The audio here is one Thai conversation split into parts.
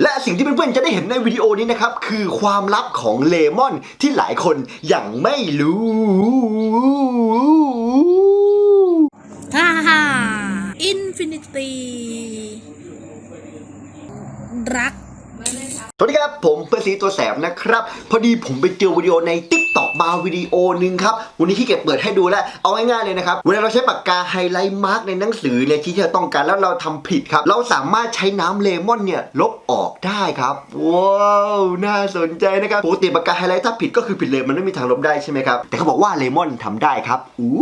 และสิ่งที่เพื่อนๆ จะได้เห็นในวิดีโอนี้นะครับ คือความลับของเลมอนที่หลายคนยังไม่รู้ฮ่าฮ่าอินฟินิตี้รัก สวัสดีครับ ผมเพื่อนสีตัวแสบนะครับ พอดีผมไปเจอวิดีโอใน t ิ k t o k มาวิดีโอหนึ่งครับ วันนี้ขี้เกียจเปิดให้ดูแล้ว เอาง่ายๆเลยนะครับ เวลาเราใช้ปากกาไฮไลท์มาร์กในหนังสือเนี่ยที่เราต้องการแล้วเราทำผิดครับ เราสามารถใช้น้ำเลมอนเนี่ยลบออกได้ครับ ว้าว น่าสนใจนะครับปกติปากกาไฮไลท์ถ้าผิดก็คือผิดเลยมันไม่มีทางลบได้ใช่ไหมครับ แต่เขาบอกว่าเลมอนทำได้ครับ อู้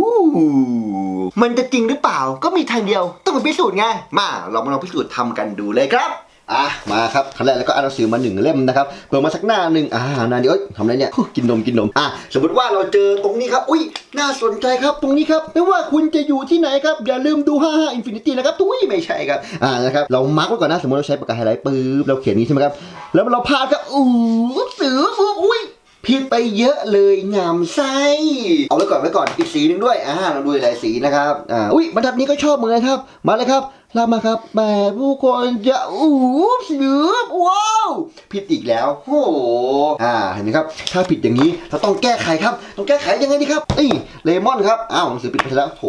มันจะจริงหรือเปล่าก็มีทางเดียว ต้องไปพิสูจน์ไง มาเรามาลองพิสูจน์ทำกันดูเลยครับ อะมาครับขั้นแรกแล้วก็อ่านหนังสือมาหนึ่งเล่มนะครับเปิดมาสักหน้าหนึ่งอ่าหน้าเดียวทำอะไรเนี่ยกินนมกินนมอะสมมติว่าเราเจอตรงนี้ครับอุ้ยน่าสนใจครับตรงนี้ครับไม่ว่าคุณจะอยู่ที่ไหนครับอย่าลืมดู55 Infinity นะครับตุ้ยไม่ใช่ครับอ่านะครับเรามาร์กไว้ก่อนนะสมมติเราใช้ปากกาไฮไลท์ปื๊บเราเขียนนี้ใช่ไหมครับแล้วเราพลาดก็อู้สือปุ๊บอุ้ย ผิดไปเยอะเลยงามไส้เอาไว้ก่อนไว้ก่อนอีกสีหนึ่งด้วยอ่าเราดูหลายสีนะครับอ่าอุ้ยบรรทัดนี้ก็ชอบเหมือนกันครับ มาเลยครับลามาครับแหมผู้คนจะอู้สือว้าวผิดอีกแล้วโอ้โหอ่าเห็นไหมครับ ถ้าผิดอย่างนี้เราต้องแก้ไขครับ ต้องแก้ไขยังไงดีครับนี่เลมอนครับอ้าวหนังสือปิดไปแล้วโถ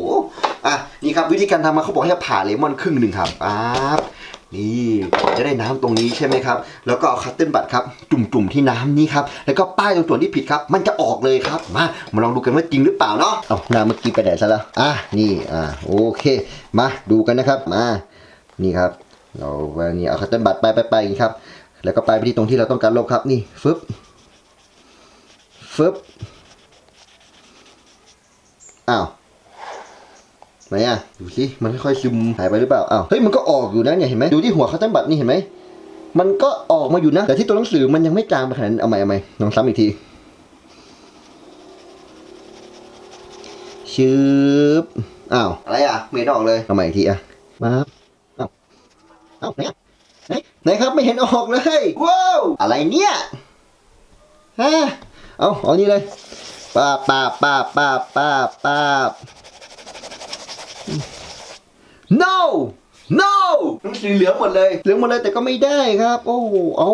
อะนี่ครับวิธีการทำมาเขาบอกให้ผ่าเลมอนครึ่งหนึ่งครับป๊า นี่จะได้น้ำตรงนี้ใช่ไหมครับ แล้วก็เอาคัตเติ้ลบัตครับจุ่มๆที่น้ำนี้ครับ แล้วก็ป้ายตรงส่วนที่ผิดครับ มันจะออกเลยครับ มา มาลองดูกันว่าจริงหรือเปล่าเนาะ เอาน้ำเมื่อกี้ไปไหนซะแล้ว อะ นี่ อ่าโอเค มาดูกันนะครับ มา นี่ครับ เราวันนี้เอาคัตเติ้ลบัตไปไปไปอย่างนี้ครับ แล้วก็ไปไปที่ตรงที่เราต้องการลบครับ นี่ ฟึบ ฟึบ อ้าว ไหนอะดูสิมันค่อยๆซึมหายไปหรือเปล่าอ้าวเฮ้ยมันก็ออกอยู่นะเนี่ยเห็นไหมดูที่หัวคัตเติ้ลบัตนี่เห็นไหมมันก็ออกมาอยู่นะ แต่ที่ตัวหนังสือมันยังไม่จางไปขนาดนั้นเอาใหม่เอาใหม่ลองซ้ำอีกทีชืบอ้าวอะไรอะไม่เห็นออกเลยเอาใหม่อีกทีอะมาครับอ้าวอ้าวไหนะไหนครับไม่เห็นออกเลยว้าวอะไรเนี่ยฮะเอาเอานี่เลยป้าป้าป้าป้าป้าป้า no no หนังสือเหลืองหมดเลย เหลืองหมดเลยแต่ก็ไม่ได้ครับ โอ้โหเอา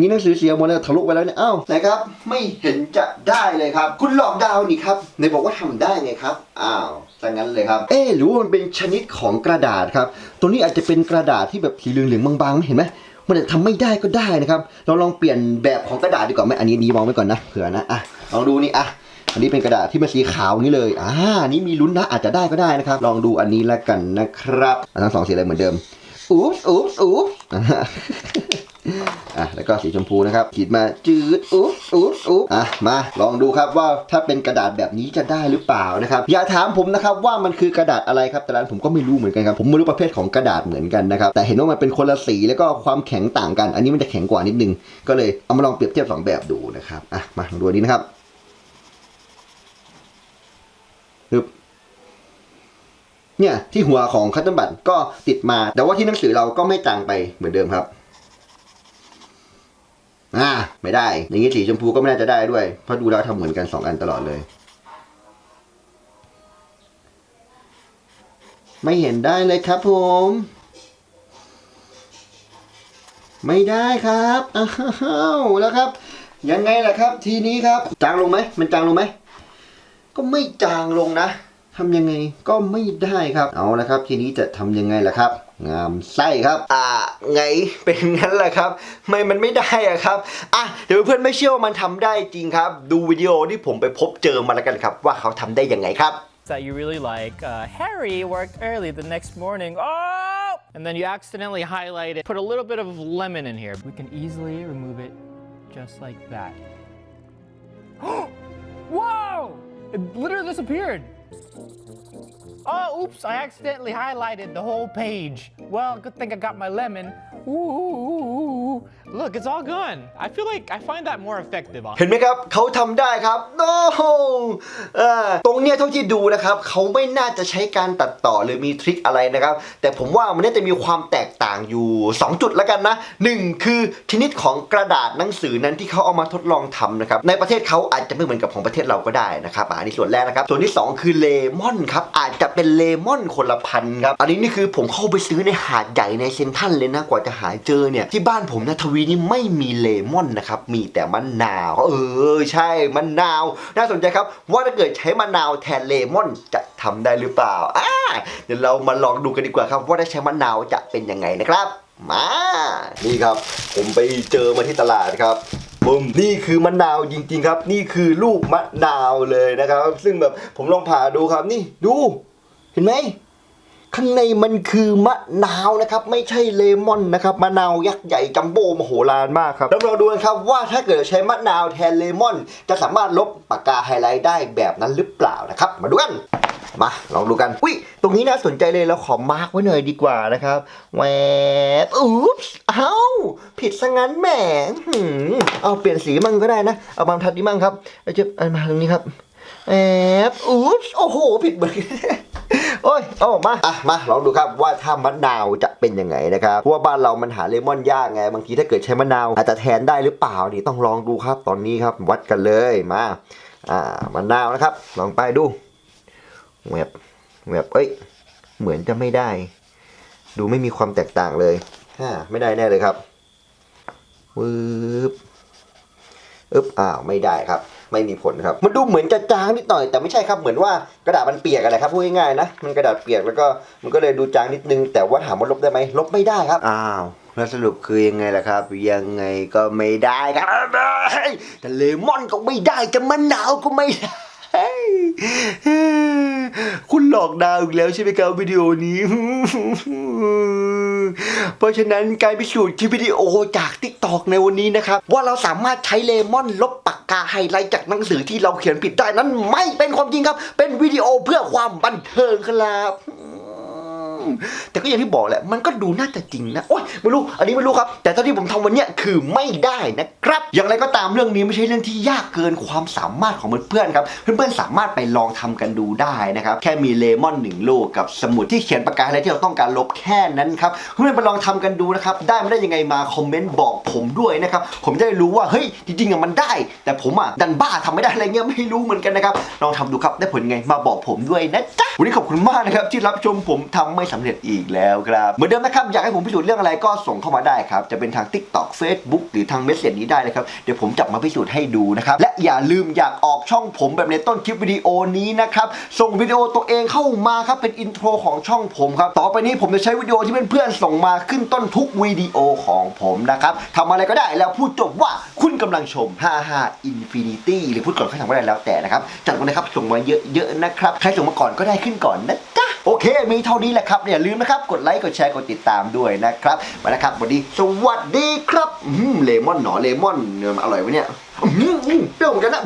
มีหนังสือเสียหมดเลยทะลุไปแล้วเนี่ยเอ้าไหนครับ ไม่เห็นจะได้เลยครับ คุณหลอกดาวน์นี่ครับไหนบอกว่าทำได้ไงครับอ้าวสังั้นเลยครับ เอ๊ะหรือว่ามันเป็นชนิดของกระดาษครับ ตัวนี้อาจจะเป็นกระดาษที่แบบสีเหลืองๆบางๆเห็นไหมมันอาจจะทำไม่ได้ก็ได้นะครับ เราลองเปลี่ยนแบบของกระดาษดีกว่าไหมอันนี้นี้มองไว้ก่อนนะเผื่อนะอะลองดูนี่อะ อันนี้เป็นกระดาษที่มันสีขาวนี่เลยอ่านี่มีลุ้นนะอาจจะได้ก็ได้นะครับ ลองดูอันนี้และกันนะครับอะทั้งสองสีเลยเหมือนเดิมอุ๊บอุ๊บอุ๊บอะแล้วก็สีชมพูนะครับขีดมาจืดอุ๊บอุ๊บอุ๊บอะมาลองดูครับว่าถ้าเป็นกระดาษแบบนี้จะได้หรือเปล่านะครับอย่าถามผมนะครับว่ามันคือกระดาษอะไรครับแต่ละอันผมก็ไม่รู้เหมือนกันครับผมไม่รู้ประเภทของกระดาษเหมือนกันนะครับแต่เห็นว่ามันเป็นคนละสีแล้วก็ความแข็งต่างกัน อันนี้มันจะแข็งกว่านิดนึง ก็เลยเอามาลองเปรียบเทียบสองแบบดูนะครับอะมาลองดูนี้นะครับึบเนี่ยที่หัวของคัตเติ้ลบัตก็ติดมา แต่ว่าที่หนังสือเราก็ไม่จางไปเหมือนเดิมครับอ่าไม่ได้ อย่างนี้สีชมพูก็ไม่น่าจะได้ด้วย เพราะดูแล้วทำเหมือนกันสองอันตลอดเลย ไม่เห็นได้เลยครับผม ไม่ได้ครับอ้าวแล้วครับ ยังไงล่ะครับ ทีนี้ครับ จางลงไหมมันจางลงไหม ก็ไม่จางลงนะทำยังไงก็ไม่ได้ครับ เอาละครับ ทีนี้จะทำยังไงล่ะครับ งามไส้ครับ อ่าไงเป็นงั้นแหละครับ ไม่มันไม่ได้อะครับอะเดี๋ยวเพื่อนไม่เชื่อว่ามันทำได้จริงครับ ดูวิดีโอที่ผมไปพบเจอมาแล้วกันครับ ว่าเขาทำได้ยังไงครับ that you really like. Uh, Harry worked early the next morning. Oh! And then you accidentally highlight it. Put a little bit of lemon in here. We can easily remove it just like that. Whoa! It literally disappeared. Oh, oops, I accidentally highlighted the whole page. Well, good thing I got my lemon. Ooh, Look, it's all gone. I feel like I find that more effective. เห็นไหมครับเขาทำได้ครับโอ้โหเอ่อตรงเนี้ยเท่าที่ดูนะครับเขาไม่น่าจะใช้การตัดต่อหรือมีทริคอะไรนะครับ แต่ผมว่ามันน่าจะมีความแตกต่างอยู่ 2 จุดแล้วกันนะหนึ่งคือชนิดของกระดาษหนังสือนั้นที่เขาเอามาทดลองทำนะครับ ในประเทศเขาอาจจะไม่เหมือนกับของประเทศเราก็ได้นะครับอะอันนี้ส่วนแรกนะครับ ส่วนที่ 2 คือเลมอนครับ อาจจะเป็นเลมอนคนละพันครับ อันนี้นี่คือผมเข้าไปซื้อในหาดใหญ่ในเซนทรัลเลยนะกว่าจะหาเจอเนี่ยที่บ้านผมนะทวีนี่ไม่มีเลมอนนะครับ มีแต่มะนาว เออ ใช่มะนาว น่าสนใจครับ ว่าถ้าเกิดใช้มะนาวแทนเลมอนจะทำได้หรือเปล่าอ่าเดี๋ยวเรามาลองดูกันดีกว่าครับ ว่าถ้าใช้มะนาวจะเป็นยังไงนะครับมา นี่ครับ ผมไปเจอมาที่ตลาดครับบุ้มนี่คือมะนาวจริง ๆ ครับ นี่คือลูกมะนาวเลยนะครับ ซึ่งแบบผมลองผ่าดูครับ นี่ดู เห็นไหม ข้างในมันคือมะนาวนะครับ ไม่ใช่เลมอนนะครับมะนาวยักษ์ใหญ่จัมโบ้มโหฬารมากครับแล้วเราดูกันครับว่าถ้าเกิดใช้มะนาวแทนเลมอน จะสามารถลบปากกาไฮไลท์ได้แบบนั้นหรือเปล่านะครับ มาดูกันมาลองดูกันอุ้ยตรงนี้น่าสนใจเลยเราขอมาร์กไว้หน่อยดีกว่านะครับแหวบอุ๊บเอ้าผิดซะงั้นแหมเอาเปลี่ยนสีมั่งก็ได้นะเอาบางทัดนี้มั่งครับแล้วจะเอามาตรงนี้ครับแอบอุ๊บโอ้โห ผิดเหมือน โอ้ยเอาออกมาอะมาลองดูครับว่าถ้ามะนาวจะเป็นยังไงนะครับเพราะว่าบ้านเรามันหาเลมอนยากไงบางทีถ้าเกิดใช้มะนาวอาจจะแทนได้หรือเปล่านี่ต้องลองดูครับตอนนี้ครับวัดกันเลยมาอ่ามะนาวนะครับ ลองไปดูแวบแวบเอ้ย เหมือนจะไม่ได้ ดูไม่มีความแตกต่างเลยฮ่าไม่ได้แน่เลยครับวืบอึ๊บอ้าวไม่ได้ครับ ไม่มีผลครับ มันดูเหมือนจะจางนิดหน่อย แต่ไม่ใช่ครับ เหมือนว่ากระดาษมันเปียกอะไรครับพูดง่ายๆนะ มันกระดาษเปียกแล้วก็มันก็เลยดูจางนิดนึง แต่ว่าถามว่าลบได้ไหมลบไม่ได้ครับ อ้าวแล้วสรุปคือยังไงล่ะครับ ยังไงก็ไม่ได้ครับแต่เลมอนก็ไม่ได้จะมะนาวก็ไม่ได้ คุณหลอกดาวอีกแล้วใช่ไหมครับวิดีโอนี้ เพราะฉะนั้นการพิสูจน์คลิปวิดีโอจากทิกตอกในวันนี้นะครับ ว่าเราสามารถใช้เลมอนลบปากกาไฮไลท์จากหนังสือที่เราเขียนผิดได้นั้น ไม่เป็นความจริงครับ เป็นวิดีโอเพื่อความบันเทิงครับ แต่ก็อย่างที่บอกแหละมันก็ดูน่าจะจริงนะโอ๊ยไม่รู้อันนี้ไม่รู้ครับ แต่เท่าที่ผมทำวันเนี้ยคือไม่ได้นะครับ อย่างไรก็ตามเรื่องนี้ไม่ใช่เรื่องที่ยากเกินความสามารถของเพื่อนๆครับเพื่อนๆสามารถไปลองทำกันดูได้นะครับแค่มีเลมอนหนึ่งลูกกับสมุดที่เขียนปากกาอะไรที่เราต้องการลบแค่นั้นครับเพื่อนๆไปลองทำกันดูนะครับได้ไม่ได้ยังไงมาคอมเมนต์บอกผมด้วยนะครับผมจะได้รู้ว่าเฮ้ยจริงๆอะมันได้ แต่ผมอะดันบ้าทำไม่ได้อะไรเงี้ยไม่รู้เหมือนกันนะครับลองทำดูครับได้ผลไงมาบอกผมด้วยนะจ๊ะวันนี้ขอบคุณมากนะครับที่รับชมผมทำไม่สำเร็จอีกแล้วครับ เหมือนเดิมนะครับ อยากให้ผมพิสูจน์เรื่องอะไรก็ส่งเข้ามาได้ครับ จะเป็นทาง TikTok Facebook หรือทางเมสเซจนี้ได้เลยครับ เดี๋ยวผมจับมาพิสูจน์ให้ดูนะครับ และอย่าลืมอยากออกช่องผมแบบในต้นคลิปวิดีโอนี้นะครับ ส่งวิดีโอตัวเองเข้ามาครับ เป็นอินโทรของช่องผมครับ ต่อไปนี้ผมจะใช้วิดีโอที่เพื่อนๆส่งมาขึ้นต้นทุกวิดีโอของผมนะครับทำอะไรก็ได้แล้วพูดจบว่าคุณกำลังชม55 Infinity หรือพูดก่อนใครทำก็ได้แล้วแต่นะครับจัดมาเลยครับส่งมาเยอะๆนะครับใครส่งมาก่อนก็ได้ขึ้นก่อนนะจ๊ะ เคมีเท่านี้แหละครับอย่าลืมนะครับกดไลค์กดแชร์กดติดตามด้วยนะครับมาแล้วครับสวัสดีสวัสดีครับเลมอนหนอเลมอนเนื้อมันอร่อยวะเนี่ยเปรี้ยวเหมือนกันนะ